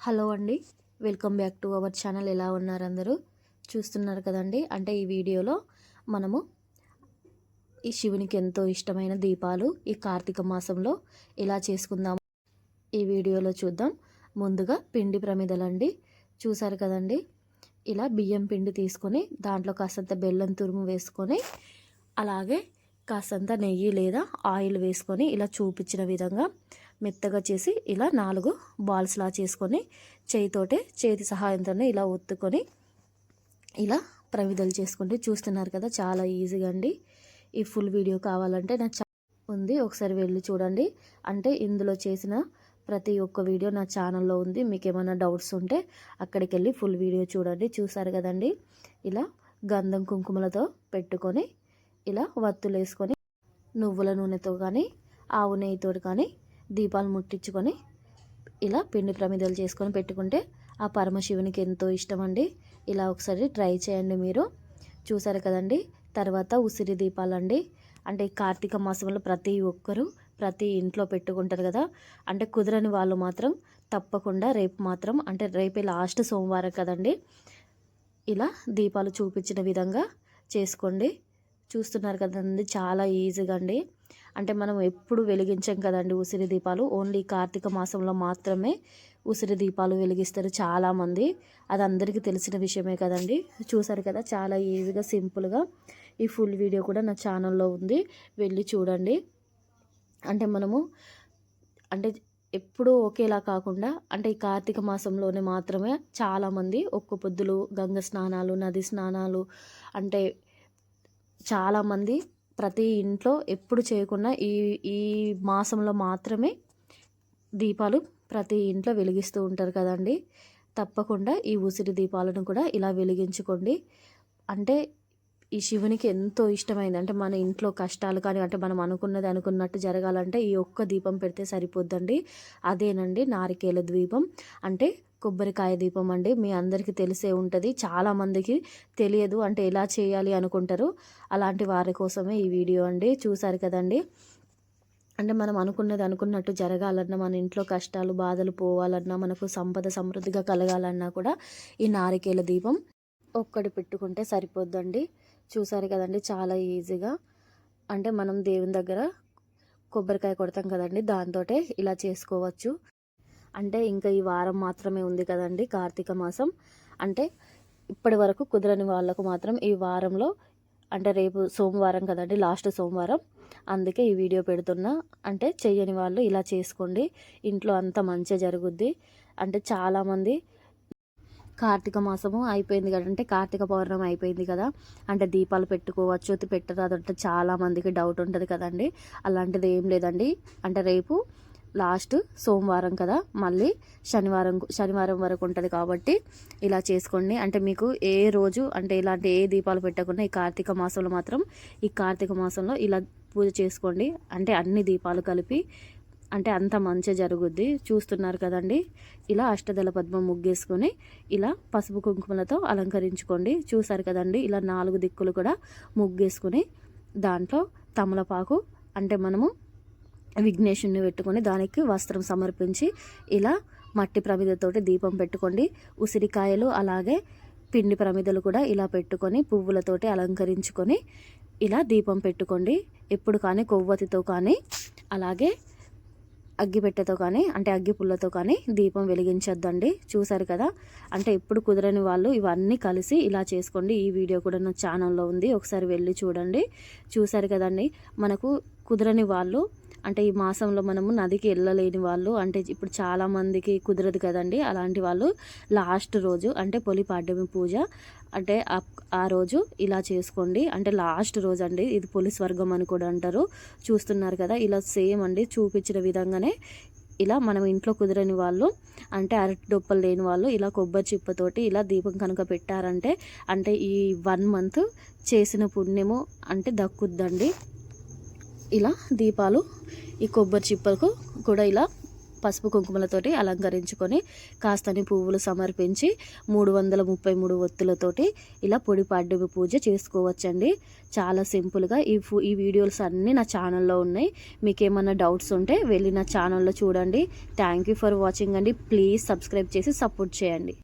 Hello అండి. Welcome back to our channel. ఎలా ఉన్నారు అందరూ? చూస్తున్నారు కదండి. అంటే ఈ వీడియోలో మనము ఈ శివునికి ఎంతో ఇష్టమైన దీపాలు ఈ కార్తీక మాసంలో ఎలా చేసుకుందాము ఈ వీడియోలో చూద్దాం. ముందుగా పిండి ప్రమిదలండి. చూసారు కదండి? ఇలా బియ్యం పిండి తీసుకొని దాంట్లో కాస్తంత బెల్లం తురుము వేసుకొని అలాగే కాస్తంత నెయ్యి లేదా ఆయిల్ వేసుకొని ఇలా చూపించిన విధంగా మెత్తగా చేసి ఇలా నాలుగు బాల్స్లా చేసుకొని చేయితోటే చేతి సహాయంతోనే ఇలా ఒత్తుకొని ఇలా ప్రవిధలు చేసుకుంటే చూస్తున్నారు కదా చాలా ఈజీగా అండి. ఈ ఫుల్ వీడియో కావాలంటే నాకు ఉంది. ఒకసారి వెళ్ళి చూడండి. అంటే ఇందులో చేసిన ప్రతి ఒక్క వీడియో నా ఛానల్లో ఉంది. మీకు ఏమైనా డౌట్స్ ఉంటే అక్కడికి వెళ్ళి ఫుల్ వీడియో చూడండి. చూసారు కదండి? ఇలా గంధం కుంకుమలతో పెట్టుకొని ఇలా వత్తులు వేసుకొని నువ్వుల నూనెతో కానీ ఆవు నెయ్యితో కానీ దీపాలు ముట్టించుకొని ఇలా పిండి ప్రమిదలు చేసుకొని పెట్టుకుంటే ఆ పరమశివునికి ఎంతో ఇష్టం అండి ఇలా ఒకసారి ట్రై చేయండి మీరు. చూసారు కదండి? తర్వాత ఉసిరి దీపాలండి. అంటే కార్తీక మాసంలో ప్రతి ఒక్కరూ ప్రతి ఇంట్లో పెట్టుకుంటారు కదా? అంటే కుదరని వాళ్ళు మాత్రం తప్పకుండా రేపు మాత్రం అంటే రేపే లాస్ట్ సోమవారం కదండి? ఇలా దీపాలు చూపించిన విధంగా చేసుకోండి. చూస్తున్నారు కదండి? చాలా ఈజీగా అండి. అంటే మనం ఎప్పుడు వెలిగించాం కదండి ఉసిరి దీపాలు. ఓన్లీ కార్తీక మాసంలో మాత్రమే ఉసిరి దీపాలు వెలిగిస్తారు చాలామంది. అది అందరికీ తెలిసిన విషయమే కదండి. చూసారు కదా చాలా ఈజీగా సింపుల్గా ఈ ఫుల్ వీడియో కూడా నా ఛానల్లో ఉంది. వెళ్ళి చూడండి. అంటే మనము అంటే ఎప్పుడూ ఒకేలా కాకుండా అంటే ఈ కార్తీక మాసంలోనే మాత్రమే చాలామంది ఒక్క పొద్దులు గంగ స్నానాలు నది స్నానాలు అంటే చాలామంది ప్రతి ఇంట్లో ఎప్పుడు చేయకుండా ఈ ఈ మాసంలో మాత్రమే దీపాలు ప్రతి ఇంట్లో వెలిగిస్తూ ఉంటారు కదండి. తప్పకుండా ఈ ఉసిరి దీపాలను కూడా ఇలా వెలిగించుకోండి. అంటే ఈ శివునికి ఎంతో ఇష్టమైంది. అంటే మన ఇంట్లో కష్టాలు కానీ అంటే మనం అనుకున్నది అనుకున్నట్టు జరగాలంటే ఈ ఒక్క దీపం పెడితే సరిపోద్దండి. అదేనండి నారికేల ద్వీపం. అంటే కొబ్బరికాయ దీపం అండి. మీ అందరికీ తెలిసే ఉంటుంది. చాలామందికి తెలియదు అంటే ఎలా చేయాలి అనుకుంటారు. అలాంటి వారి కోసమే ఈ వీడియో అండి. చూసారు కదండి? అంటే మనం అనుకున్నది అనుకున్నట్టు జరగాలన్నా మన ఇంట్లో కష్టాలు బాధలు పోవాలన్నా మనకు సంపద సమృద్ధిగా కలగాలన్నా కూడా ఈ నారికేల దీపం ఒక్కటి పెట్టుకుంటే సరిపోద్దండి. చూసారు కదండి చాలా ఈజీగా. అంటే మనం దేవుని దగ్గర కొబ్బరికాయ కొడతాం కదండి దాంతో ఇలా చేసుకోవచ్చు. అంటే ఇంకా ఈ వారం మాత్రమే ఉంది కదండి కార్తీక మాసం. అంటే ఇప్పటి వరకు కుదరని వాళ్ళకు మాత్రం ఈ వారంలో అంటే రేపు సోమవారం కదండి లాస్ట్ సోమవారం అందుకే ఈ వీడియో పెడుతున్నా. అంటే చేయని వాళ్ళు ఇలా చేసుకోండి ఇంట్లో అంత మంచిగా జరుగుద్ది. అంటే చాలామంది కార్తీక మాసము అయిపోయింది కదా అంటే కార్తీక పౌర్ణమి అయిపోయింది కదా అంటే దీపాలు పెట్టుకోవచ్చు పెట్టరాదంటే చాలామందికి డౌట్ ఉంటుంది కదండి. అలాంటిది ఏం లేదండి. అంటే రేపు లాస్ట్ సోమవారం కదా మళ్ళీ శనివారం శనివారం వరకు ఉంటుంది కాబట్టి ఇలా చేసుకోండి. అంటే మీకు ఏ రోజు అంటే ఇలాంటి ఏ దీపాలు పెట్టకుండా ఈ కార్తీక మాసంలో మాత్రం ఈ కార్తీక మాసంలో ఇలా పూజ చేసుకోండి. అంటే అన్ని దీపాలు కలిపి అంటే అంత మంచి జరుగుద్ది. చూస్తున్నారు కదండి. ఇలా అష్టదళ పద్మం ముగ్గేసుకొని ఇలా పసుపు కుంకుమలతో అలంకరించుకోండి. చూసారు కదండి. ఇలా నాలుగు దిక్కులు కూడా ముగ్గేసుకొని దాంట్లో తమలపాకు అంటే మనము విఘ్నేశుని పెట్టుకొని దానికి వస్త్రం సమర్పించి ఇలా మట్టి ప్రమిదతోటి దీపం పెట్టుకోండి. ఉసిరికాయలు అలాగే పిండి ప్రమిదలు కూడా ఇలా పెట్టుకొని పువ్వులతోటి అలంకరించుకొని ఇలా దీపం పెట్టుకోండి. ఎప్పుడు కానీ కొవ్వతితో కానీ అలాగే అగ్గిపెట్టెతో కానీ అంటే అగ్గి పుల్లతో కానీ దీపం వెలిగించొద్దండి. చూసారు కదా? అంటే ఎప్పుడు కుదరని వాళ్ళు ఇవన్నీ కలిసి ఇలా చేసుకోండి. ఈ వీడియో కూడా నా ఛానల్లో ఉంది. ఒకసారి వెళ్ళి చూడండి. చూసారు కదండి? మనకు కుదరని వాళ్ళు అంటే ఈ మాసంలో మనము నదికి వెళ్ళలేని వాళ్ళు అంటే ఇప్పుడు చాలామందికి కుదరదు కదండి. అలాంటి వాళ్ళు లాస్ట్ రోజు అంటే పొలి పాడ్యమి పూజ అంటే ఆ రోజు ఇలా చేసుకోండి. అంటే లాస్ట్ రోజు అండి ఇది పొలి స్వర్గం అని కూడా అంటారు. చూస్తున్నారు కదా ఇలా సేమ్ అండి చూపించిన విధంగానే ఇలా మనం ఇంట్లో కుదరని వాళ్ళు అంటే అరటి డొప్పలు లేని వాళ్ళు ఇలా కొబ్బరి చిప్పతోటి ఇలా దీపం కనుక పెట్టారంటే అంటే ఈ వన్ మంత్ చేసిన పుణ్యము అంటే దక్కుద్దండి. ఇలా దీపాలు ఈ కొబ్బరి చిప్పలకు కూడా ఇలా పసుపు కుంకుమలతోటి అలంకరించుకొని కాస్తని పువ్వులు సమర్పించి మూడు వందల ముప్పై మూడు ఒత్తులతోటి ఇలా పొడి పాడ్యమి పూజ చేసుకోవచ్చండి. చాలా సింపుల్గా ఈ ఫు ఈ వీడియోస్ అన్నీ నా ఛానల్లో ఉన్నాయి. మీకు ఏమైనా డౌట్స్ ఉంటే వెళ్ళి నా ఛానల్లో చూడండి. థ్యాంక్ యూ ఫర్ వాచింగ్ అండి. ప్లీజ్ సబ్స్క్రైబ్ చేసి సపోర్ట్ చేయండి.